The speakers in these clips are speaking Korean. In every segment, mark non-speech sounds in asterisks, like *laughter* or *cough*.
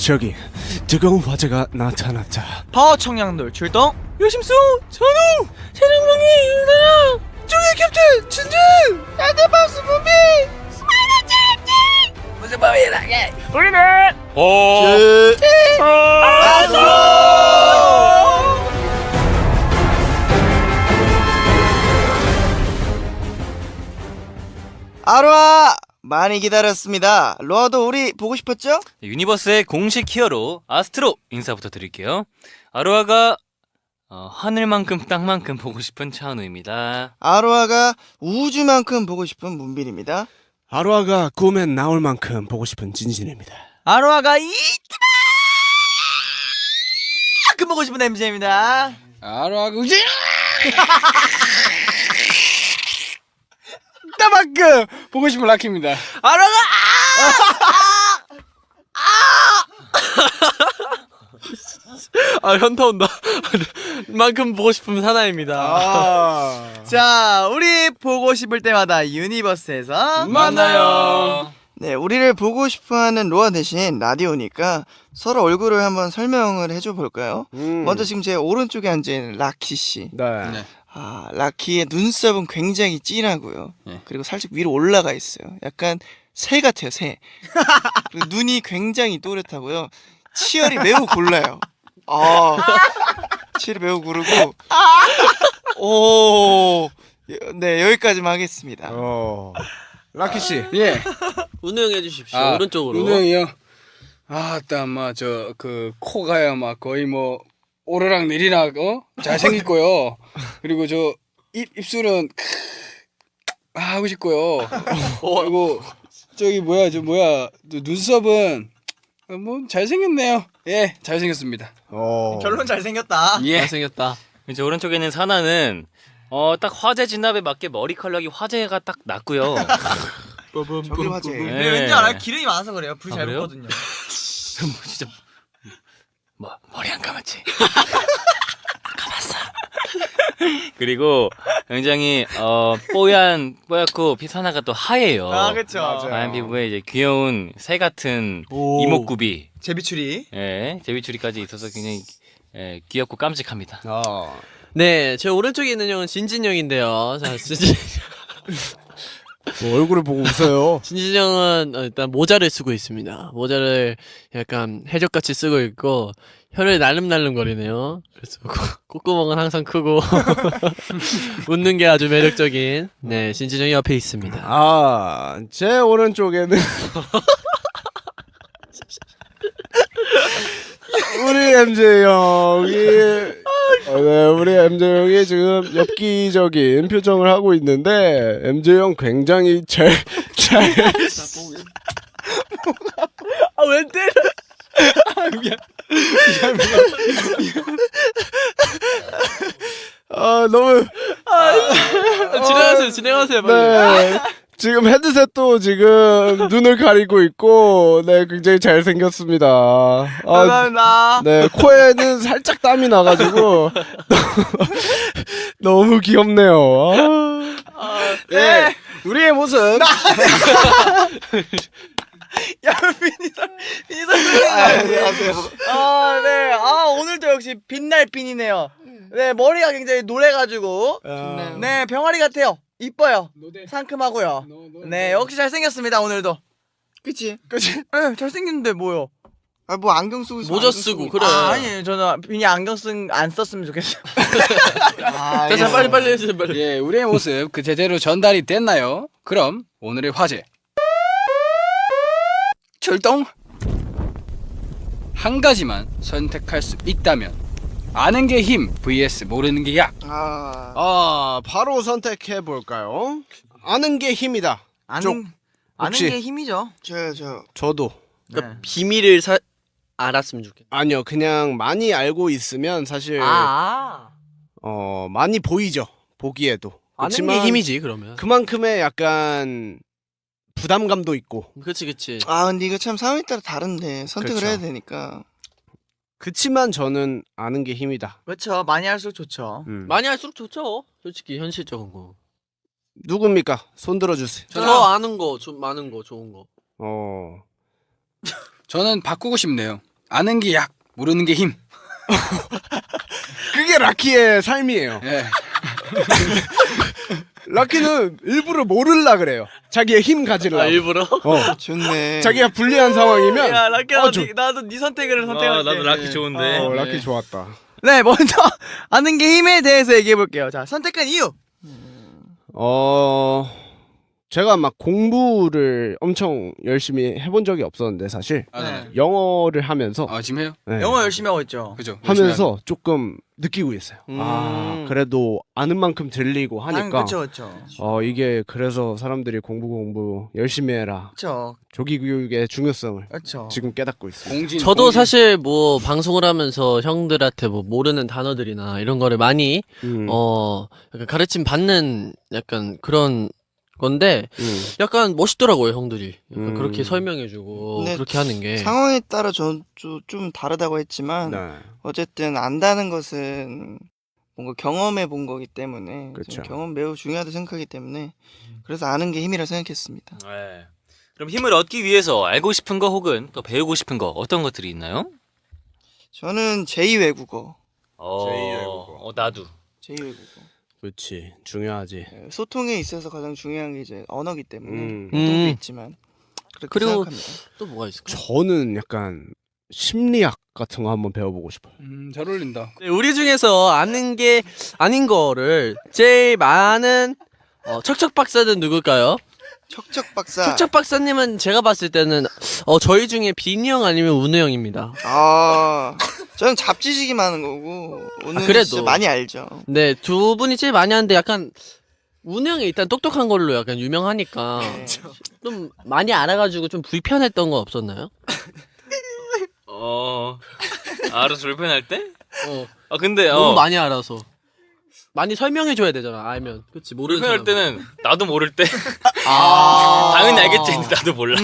저기 뜨거운 화재가 나타났다. 파워 청량돌 출동. 요심수 전우 세령방이 유나. 중의 캡틴 진진. 야대박스 무비. 스마일 찌릿찌 무슨 범이라게 우리는 어 아로아 많이 기다렸습니다 로아도 우리 보고 싶었죠? 네, 유니버스의 공식 히어로 아스트로 인사부터 드릴게요. 아로아가 어, 하늘만큼 땅만큼 보고 싶은 차은우입니다. 아로아가 우주만큼 보고 싶은 문빈입니다 아로아가 꿈엔 나올 만큼 보고 싶은 진진입니다. 아로아가 이만큼 보고 싶은 MJ입니다 아로아 우 *laughs* 지 나만큼 보고 싶은 라키입니다. 아로아가 아 현타 온다 만큼 보고 싶은 사나입니다 아. 자 우리 보고 싶을 때마다 유니버스에서 만나요 네, 우리를 보고 싶어하는 로아 대신 라디오니까 서로 얼굴을 한번 설명을 해줘 볼까요? 음. 먼저 지금 제 오른쪽에 있는 라키 씨. 네. 네. 아, 라키의 눈썹은 굉장히 진하고요. 네. 그리고 살짝 위로 올라가 있어요. 약간 새 같아요, 새. 그리고 눈이 굉장히 또렷하고요. 치열이 매우 골라요. 아, 치열이 매우 고르고. 오, 네 여기까지만 하겠습니다. 어. 라키 씨. 예 운영해 주십시오. 아, 오른쪽으로. 운영이요 아따 막저 그 코가야 막 거의 뭐 오르락 내리락 어 잘생겼고요 그리고 저 입 입술은 크, 아, 하고 싶고요 *laughs* 그리고 저기 뭐야 저 뭐야 저 눈썹은 어, 뭐 잘생겼네요 예 잘생겼습니다 어. 결론 잘생겼다. 예 잘생겼다. 이제 오른쪽에 있는 사나는 어, 딱 화재 진압에 맞게 머리 컬러이 화재가 딱 났고요. *laughs* 저기 화제. 네. 왠지 알아요? 기름이 많아서 그래요. 불 아, 잘 그래요? 붙거든요. 뭐 *laughs* 진짜 뭐 머리 안 감았지? 감았어. *laughs* 그리고 굉장히 어 뽀얀 뽀얗고 피사나가 또 하얘요. 아, 그쵸. 맞아요. 하얀 피부에 이제 귀여운 새 같은 오. 이목구비, 제비추리. 예, 제비추리까지 있어서 굉장히 예, 귀엽고 깜찍합니다. 어. 네, 제 오른쪽에 있는 형은 진진 형인데요. 자, *laughs* 진진, 뭐 얼굴을 보고 웃어요. *laughs* 진진 형은 어, 일단 모자를 쓰고 있습니다. 모자를 약간 해적같이 쓰고 있고 혀를 날름날름 거리네요. 그래서 코- 콧구멍은 항상 크고 *laughs* 웃는 게 아주 매력적인 네 진진 형이 옆에 있습니다. 아, 제 오른쪽에는 *laughs* 우리 MJ 형이 어, 네, 우리 MJ 형이 지금 엽기적인 표정을 하고 있는데 MJ 형 굉장히 잘잘 아 왜 때려? 아, *laughs* 너무 진행하세요, 진행하세요. 빨리. 네. 지금 헤드셋도 지금 눈을 가리고 있고 네, 굉장히 잘 생겼습니다. 아, 감사합니다. 네, 코에는 살짝 땀이 나가지고 *laughs* 너무 귀엽네요. 아. 네. 우리의 모습. *laughs* *laughs* 야, 비니설, 비니설. 안녕하세요. 아, 네. 아, 오늘도 역시 빛날 빈이네요. 네, 머리가 굉장히 노래가지고. 네, 병아리 같아요. 이뻐요. 상큼하고요. 네, 역시 잘생겼습니다, 오늘도. 그치? 그치? 네, 잘생겼는데 뭐요? 아, 뭐 안경 쓰고 있으면 모자 안경 쓰고, 쓰고. 그래. 아, 아니, 저는 빈이 안경 쓴, 안 썼으면 좋겠어요. *laughs* 아, 자, 자, 빨리 빨리 해주세요, 빨리. 예 우리의 모습 그 제대로 전달이 됐나요 그럼 오늘의 화제 출동 한 가지만 선택할 수 있다면 아는 게 힘 vs 모르는 게 약. 아, 아, 바로 선택해 볼까요? 아는 게 힘이다. 아는, 좀, 아는 혹시- 게 힘이죠. 저, 저. 저도 네. 비밀을 사... 알았으면 좋겠다. 아니요, 그냥 많이 알고 있으면 사실 아. 어 많이 보이죠. 보기에도. 아는 게 그렇지만 힘이지 그러면. 그만큼의 약간 부담감도 있고. 그렇지, 그렇지. 아 근데 이거 참 상황에 따라 다른데 선택을 그렇죠. 해야 되니까 그치만 저는 아는 게 힘이다. 그렇죠 많이 할수록 좋죠 음. 많이 할수록 좋죠. 솔직히 현실적인 거. 누굽니까? 손 들어주세요. 저 아는 거, 좀 많은 거, 좋은 거. 어. 저는 바꾸고 싶네요. 아는 게 약, 모르는 게 힘. *laughs* 그게 라키의 삶이에요. 예. *laughs* 라키는 일부러 모를라 그래요. 자기의 힘 가지려고. 아, 일부러? 어. 좋네. 자기가 불리한 상황이면 야 라키야 어, 저- 나도 네 선택을 선택할게. 나도 라키 좋은데. 어, 라키 좋았다. 네 먼저 *laughs* 아는 게 힘에 대해서 얘기해 볼게요. 자 선택한 이유. 어 제가 막 공부를 엄청 열심히 해본 적이 없었는데 사실 아, 네. 영어를 하면서 아 지금 해요? 네, 영어 열심히 하고 있죠. 그죠? 하면서 조금 느끼고 있어요. 아 음. 그래도 아는 만큼 들리고 하니까 그렇죠 그렇죠. 어 이게 그래서 사람들이 공부 공부 열심히 해라 그렇죠 조기 교육의 중요성을 그렇죠. 지금 깨닫고 있습니다. 공진. 저도 공진. 사실 뭐 방송을 하면서 형들한테 뭐 모르는 단어들이나 이런 거를 많이 음, 어 약간 가르침 받는 약간 그런 건데 음. 약간 멋있더라고요 형들이 약간 음. 그렇게 설명해주고 네, 그렇게 하는 게 상황에 따라 전좀 다르다고 했지만 네. 어쨌든 안다는 것은 뭔가 경험해 본 거기 때문에. 저는 경험 매우 중요하다 생각하기 때문에 그래서 아는 게 힘이라 생각했습니다. 네. 그럼 힘을 얻기 위해서 알고 싶은 거 혹은 또 배우고 싶은 거 어떤 것들이 있나요? 저는 제2 외국어, 어, 제2 외국어. 어, 나도. 제2 외국어 그렇지 중요하지. 네, 소통에 있어서 가장 중요한 게 이제 언어기 때문에 음. 운동도 음. 있지만 그렇게 그리고 생각합니다. 또 뭐가 있을까? 저는 약간 심리학 같은 거 한번 배워보고 싶어요. 음, 잘 어울린다. 네, 우리 중에서 아는 게 아닌 거를 제일 많은 어, 척척 박사는 누굴까요? 척척 박사. 척척 박사님은 제가 봤을 때는 어, 저희 중에 빈이 형 아니면 운우 형입니다. 아, 저는 잡지식이 많은 거고 오늘 아, 그래도. 진짜 많이 알죠. 네, 두 분이 제일 많이 하는데 약간 형이 일단 똑똑한 걸로 약간 유명하니까 네. 좀 많이 알아가지고 좀 불편했던 거 없었나요? 어, 알아서 불편할 때? 어, 아 근데 너무 어, 많이 알아서 많이 설명해 줘야 되잖아. 알면, 그렇지 모르는 사람은. 때는 나도 모를 때 *laughs* 아, 당연히 알겠지 나도 몰라.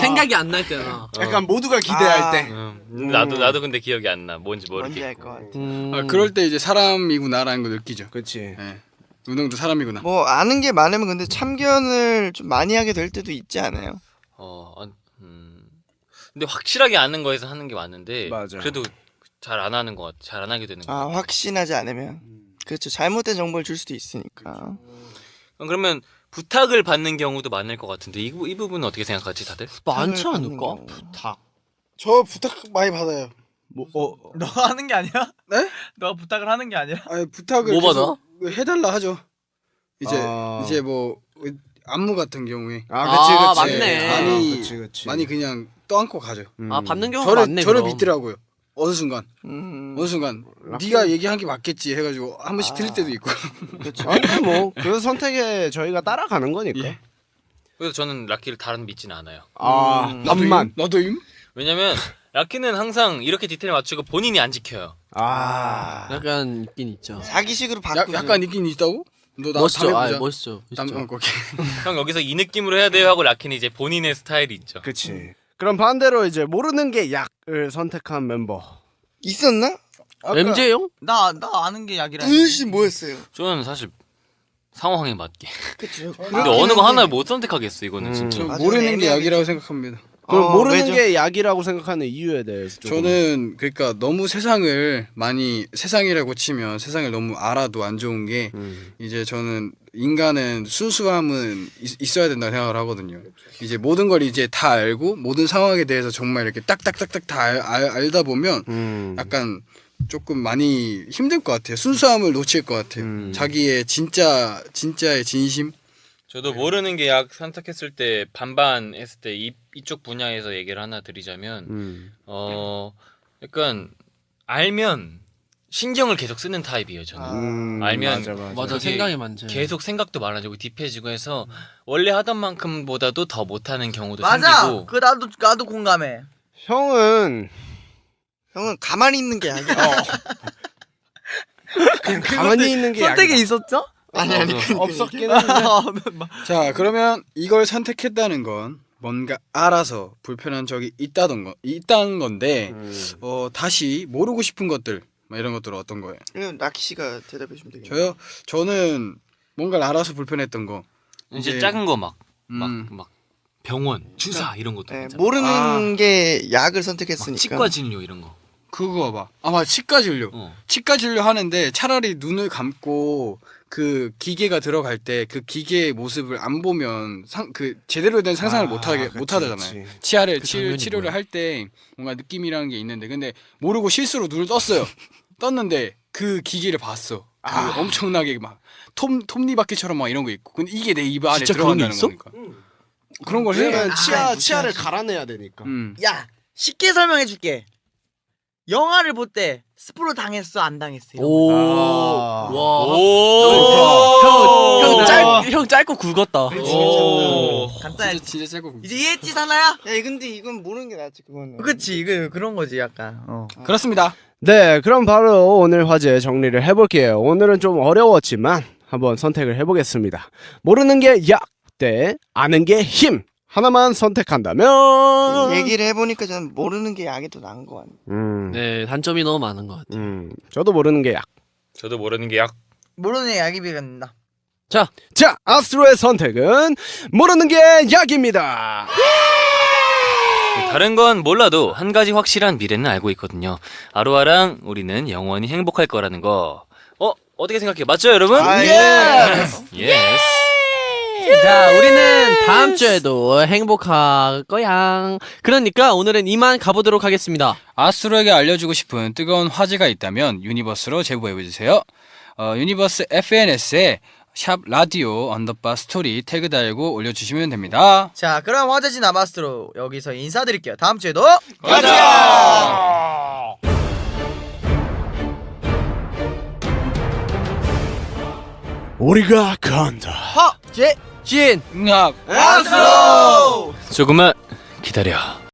생각이 안 날 때나. *laughs* 약간 모두가 기대할 아. 때. 음, 나도 나도 근데 기억이 안 나. 뭔지 뭔지 모르겠고. 알것 같아. 음, 아, 그럴 때 이제 사람이구나라는 거 느끼죠. 그렇지. 예. 운동도 사람이구나. 뭐 아는 게 많으면 근데 참견을 좀 많이 하게 될 때도 있지 않아요? 어, 아, 음. 근데 확실하게 아는 거에서 하는 게 맞는데 맞아. 그래도 잘 안 하는 것 같아. 잘 안 하게 되는 거. 아 확신하지 않으면 그렇죠 잘못된 정보를 줄 수도 있으니까 어, 그러면 부탁을 받는 경우도 많을 것 같은데 이, 부- 이 부분은 어떻게 생각하지 다들? 많지 부탁을 받는 않을까? 경우. 부탁. 저 부탁 많이 받아요. 뭐 어, 너가 하는 게 아니야? 네? *laughs* 너가 부탁을 하는 게 아니라? 아니 부탁을 뭐 계속 해달라 하죠. 이제 아. 이제 뭐 안무 같은 경우에 아, 아, 그치, 그치. 맞네. 많이 그치, 그치. 많이 그냥 떠안고 가죠. 음. 아 받는 경우가 저를 많네. 저를 그럼. 믿더라고요. 어느 순간 음, 어느 순간 네가 얘기한 게 맞겠지 해가지고 한 번씩 틀릴 때도 있고. 그렇죠 아니 뭐그 선택에 저희가 따라가는 거니까. 예. 그래서 저는 라키를 다른 믿지는 않아요. 아, 음. 반만. 너도임? 왜냐면 라키는 항상 이렇게 디테일 맞추고 본인이 안 지켜요. 아. 약간 있긴 있죠. 사기식으로 야, 바꾸죠 약간 있긴 있다고? 너나 멋있죠. 아. 멋있죠. 남, 멋있죠. 어, 거기. *laughs* 형 여기서 이 느낌으로 해야 돼요 하고 라키는 이제 본인의 스타일이 있죠. 그치. 그럼 반대로 이제 모르는 게 약을 선택한 멤버. 있었나? MJ 형? 나, 나 아는 게 약이라. 으씨 뭐였어요? 저는 사실 상황에 맞게. 그쵸 근데 어느 거 하나를 못 선택하겠어 이거는 음. 진짜. 저 모르는 게 애매하게 약이라고 생각합니다. 그럼 어, 모르는 왜죠? 게 약이라고 생각하는 이유에 대해서 조금. 저는 그러니까 너무 세상을 많이 세상이라고 치면 세상을 너무 알아도 안 좋은 게 음. 이제 저는 인간은 순수함은 있, 어야 된다 고 생각을 하거든요. 이제 모든 걸 이제 다 알고 모든 상황에 대해서 정말 이렇게 딱딱딱딱 다 알, 알, 알다 보면 음. 약간 조금 많이 힘들 것 같아요. 순수함을 놓칠 것 같아요. 음. 자기의 진짜 진짜의 진심. 저도 모르는 게 약 선택했을 때 반반 했을 때 이, 이쪽 분야에서 얘기를 하나 드리자면 음. 어 약간 알면 신경을 계속 쓰는 타입이에요 저는. 음, 알면 맞아, 맞아. 맞아 생각이 많지. 계속 생각도 많아지고 딥해지고 해서 원래 하던 만큼보다도 더 못하는 경우도 맞아! 생기고 그 나도, 나도 공감해. 형은 형은 가만히 있는 게 약이야 *laughs* 그냥 가만히 있는 게 선택에 약이다. 있었죠? 아니 아니 없었긴 한데. *laughs* 자 그러면 이걸 선택했다는 건 뭔가 알아서 불편한 적이 있다던 거 있다는 건데 음. 어 다시 모르고 싶은 것들 막 이런 것들은 어떤 거예요? 그럼 라키 씨가 대답해 주면 되겠네요 저요 저는 뭔가를 알아서 불편했던 거 이제 이제- 작은 거 막 막 막 음. 병원, 주사 이런 것도 네, 괜찮아. 모르는 아. 게 약을 막 선택했으니까. 치과 진료 이런 거. 그거 봐. 아마 치과 진료. 어. 치과 진료 하는데 차라리 눈을 감고 그 기계가 들어갈 때 그 기계의 모습을 안 보면 상 그 제대로 된 상상을 못 하게 그치, 못 하잖아요. 그치. 치아를 그 치, 장면이 치료를? 할 때 뭔가 느낌이라는 게 있는데 근데 모르고 실수로 눈을 떴어요. 떴는데 그 기계를 봤어. 그 아. 엄청나게 막톱 톱니바퀴처럼 막 이런 거 있고. 근데 이게 내 입 안에 들어간다는 있어? 거니까. 그런 걸 해. 아, 치아 무시하지. 치아를 갈아내야 되니까. 음. 야 쉽게 설명해 줄게. 영화를 볼 때 스포를 당했어 안 당했어? 이런 거. 오. 아. 와. 오. 형, 형, 짧, 형 짧고 굵었다. 오. 간단해. 진짜 진짜 짧고. 이제 이해했지 사나야? 야, 근데 이건 모르는 게 낫지 그거는. 그치 이거 그런 거지 약간. 어. 그렇습니다. 네, 그럼 바로 오늘 화제 정리를 해볼게요. 오늘은 좀 어려웠지만 한번 선택을 해보겠습니다. 모르는 게 약 대 아는 게 힘. 하나만 선택한다면. 얘기를 해보니까 저는 모르는 게 약이 더 나은 것 같네. 음, 네, 단점이 너무 많은 것 같아요. 음, 저도 모르는 게 약. 저도 모르는 게 약. 모르는 약이 비간다. 자, 아스트로의 선택은 모르는 게 약입니다. 다른 건 몰라도 한 가지 확실한 미래는 알고 있거든요. 아로아랑 우리는 영원히 행복할 거라는 거. 어 어떻게 생각해요? 맞죠, 여러분? 아, 예. *laughs* 예스. 자, 우리는 다음 주에도 행복할 거야. 그러니까 오늘은 이만 가보도록 하겠습니다. 아스트로에게 알려주고 싶은 뜨거운 화제가 있다면 유니버스로 제보해주세요. 어, 유니버스 FNS에 샵 라디오 언더바 스토리 태그 달고 올려주시면 됩니다. 자 그럼 화제진 아바스트로 여기서 인사드릴게요. 다음 주에도 우리가 간다. 화제 진! 응합 아스트로. 조금만 기다려.